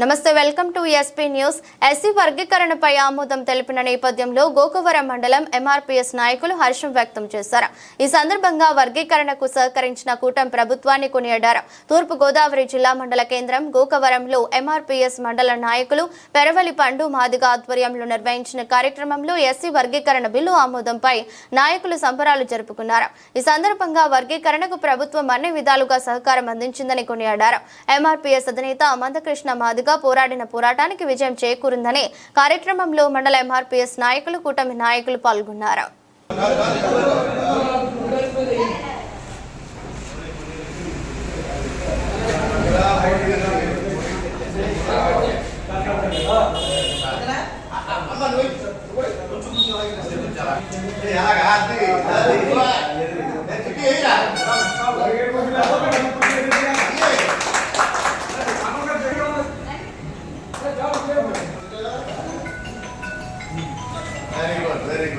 నమస్తే welcome to SP news. SC వర్గీకరణపై ఆమోదం తెలిపిన నేపథ్యంలో గోకవరం మండలం ఎంఆర్పీఎస్ నాయకులు హర్షం వ్యక్తం చేశారు. ఈ సందర్భంగా వర్గీకరణకు సహకరించిన కూటమి ప్రభుత్వాన్ని కొనియాడారు. తూర్పు గోదావరి జిల్లా మండల కేంద్రం గోకవరంలో ఎంఆర్పీఎస్ మండల నాయకులు పెరవలి పండు మాదిగ ఆధ్వర్యంలో నిర్వహించిన కార్యక్రమంలో ఎస్సీ వర్గీకరణ బిల్లు ఆమోదంపై నాయకులు సంబరాలు జరుపుకున్నారు. ఈ సందర్భంగా వర్గీకరణకు ప్రభుత్వం అన్ని విధాలుగా సహకారం అందించిందని కొనియాడారు. ఎంఆర్పీఎస్ అధినేత మందకృష్ణ మాదిగ పోరాడిన పోరాటానికి విజయం చేకూరిందని కార్యక్రమంలో మండల ఎంఆర్పీఎస్ నాయకులు కూటమి నాయకులు పాల్గొన్నారు.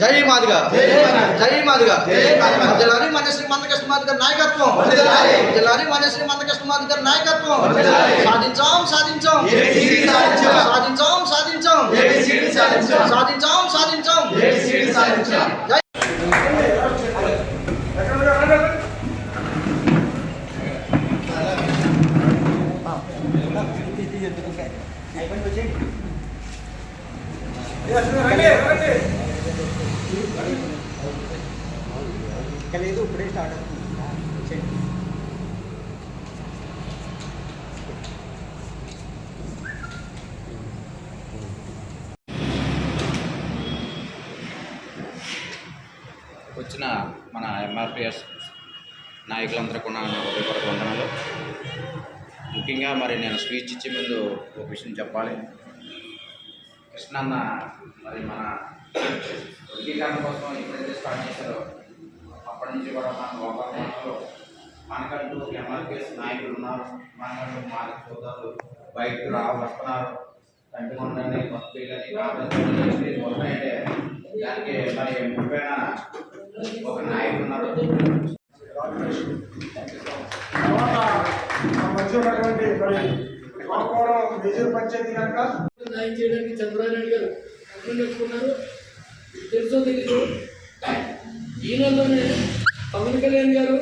జై మాదిగా. జై మాదిగా. జిల్లాని మన శ్రీ మందకృష్ణ మాదిగ నాయకత్వం. జిల్లాని మన శ్రీ మందకృష్ణ మాదిగ నాయకత్వం. సాధించాం సాధించాం. సాధించాం. సాధించాం సాధించాం. సాధించాం. జై. వచ్చిన మన ఎంఆర్పిఎస్ నాయకులందరూ కూడా నా హృదయపూర్వక వందనాలు. ముఖ్యంగా మరి నేను స్పీచ్ ఇచ్చే ముందు ఒక విషయం చెప్పాలి. కృష్ణన్న మరి మన వర్గీకరణ కోసం ఎప్పుడైతే స్టార్ట్ చేశారో అప్పటి నుంచి కూడా మన గోపాలంలో మనకంటూ ఎంఆర్పిఎస్ నాయకులు ఉన్నారు. మనకంటూ మారి సోదరులు బయటకు రా వస్తున్నారు. కంటికొండని భక్తులని ఉన్నాయంటే దానికి మరి ముఖ్యమైన ఒక నాయకుడు ఉన్నారు. మేజర్ పంచాయతీ కనుక న్యాయం చేయడానికి చంద్రబాబు నాయుడు గారు అర్థం చేసుకున్నారు తెలుసో తెలీదు? ఈ నెలలోనే పవన్ కళ్యాణ్ గారు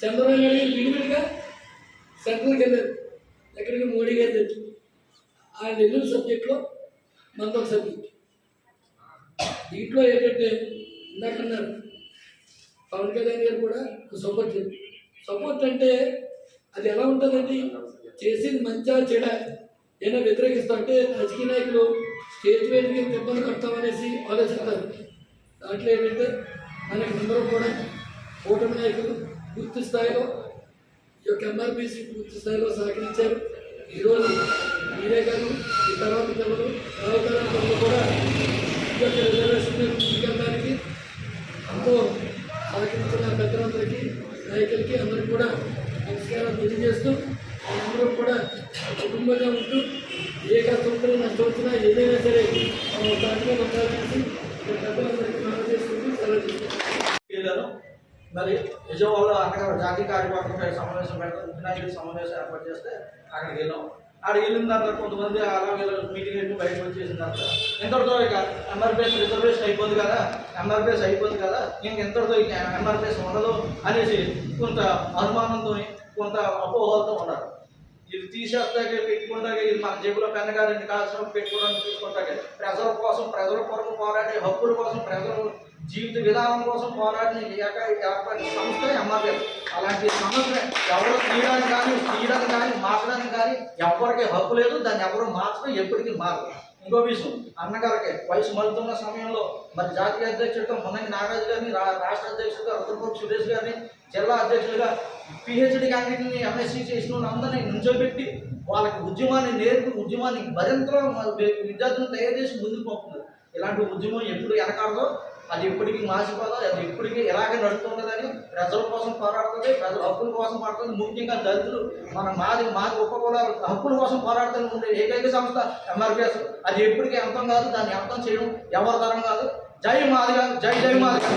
చంద్రబాబు నాయుడు గారు విడివిడిగా సెంట్రల్ వెళ్ళారు ఎక్కడికి మోడీ గారు తెచ్చు ఆ నెల్లూరు సబ్జెక్ట్లో మనతో సబ్జెక్ట్ దీంట్లో ఏంటంటే ఇందాకన్నారు పవన్ కళ్యాణ్ గారు కూడా సపోర్ట్ చేయండి సపోర్ట్ అంటే అది ఎలా ఉంటుందండి? చేసేది మంచిగా చెడ ఏదైనా వ్యతిరేకిస్తా అంటే రాజకీయ నాయకులు స్టేజ్ మీద మీద ఇబ్బంది పడతామనేసి ఆలోచిస్తారు. దాంట్లో ఏంటంటే మనకి అందరూ కూడా కూటమి నాయకులు పూర్తి స్థాయిలో ఈ యొక్క ఎంఆర్పిసి పూర్తి స్థాయిలో సహకరించారు. ఈరోజు మీరే గారు ఈ తర్వాత పిల్లలు తర్వాత పిల్లలు కూడా ఈ యొక్క రిజర్వేషన్ తీసుకెళ్ళడానికి ఎంతో సహకరించిన పెద్దలందరికీ నాయకులకి అందరికీ కూడా నమస్కారం తెలియజేస్తూ అందరూ కూడా కుటుంబంగా ఉంటూ ఏ కష్టం వచ్చినా నష్టం వచ్చినా ఏదైనా సరే దాంట్లో ఉండాలనేసి పెద్దలందరికీ మనం చేసుకుంటూ సెలవు వెళ్ళాను మరి విజయవాడలో అక్కడ జాతీయ కార్యకర్తలపై సమావేశం పెడతాం వినాయకుడి సమావేశం ఏర్పాటు చేస్తే అక్కడికి వెళ్ళాం. అక్కడికి వెళ్ళిన తర్వాత కొంతమంది అలాగే మీటింగ్ వెళ్ళి బయటకు వచ్చేసిన తర్వాత ఎంతటితో ఇక ఎంఆర్పిఎస్ రిజర్వేషన్ అయిపోదు కదా? ఎంఆర్పిఎస్ అయిపోదు కదా? ఇంక ఎంతటితో ఇక ఎంఆర్పిఎస్ ఉండదు? అనేసి కొంత అనుమానంతో కొంత అపోహలతో ఉన్నారు. ఇది తీసేస్తాకే పెట్టుకుంటాక ఇది మన జేబులో పెన్నగా రెండు కాల్సిన పెట్టుకోవడానికి తీసుకుంటాక ప్రజల కోసం ప్రజల కొరకు పోరాడే హక్కుల కోసం ప్రజలు జీవిత విధానం కోసం పోరాడిన ఏక ఏర్పడిన సంస్థ ఎంఆర్ఎఫ్ అలాంటి సంస్థ ఎవరు తీయడానికి కానీ తీయడానికి కానీ మార్చడానికి కానీ ఎవరికి హక్కు లేదు. దాన్ని ఎవరు మార్చడం ఎప్పటికీ మారదు. ఇంకో విషయం అన్నగారికి వయసు మలుతున్న సమయంలో మరి జాతీయ అధ్యక్షుడితో మున్నంగి నాగరాజు గారిని రా- రాష్ట్ర అధ్యక్షుడిగా రుద్రపూర్ సురేష్ గారిని జిల్లా అధ్యక్షుడిగా పిహెచ్డి క్యాండిడేట్ని ఎంఎస్సీ చేసిన అందరినీ నుంచోబెట్టి వాళ్ళకి ఉద్యమాన్ని నేర్పి ఉద్యమాన్ని మరింతలో విద్యార్థులను తయారు చేసి ముందుకు పోతున్నారు ఇలాంటి ఉద్యమం ఎప్పుడు వెనకాడదో. అది ఇప్పటికీ మాసిపోదు అది ఇప్పటికీ ఇలాగే నడుస్తుంటుందని ప్రజల కోసం పోరాడుతుంది ప్రజల హక్కుల కోసం పోరాడుతుంది. ముఖ్యంగా దళితులు మన మాది మాది ఉపకులాలు హక్కుల కోసం పోరాడుతూనే ఉండే ఏకైక సంస్థ ఎంఆర్పిఎస్ అది ఎప్పటికీ అంతం కాదు దాన్ని అంతం చేయడం ఎవరి తరం కాదు. జై మాదిగా జై జై మాదిగా.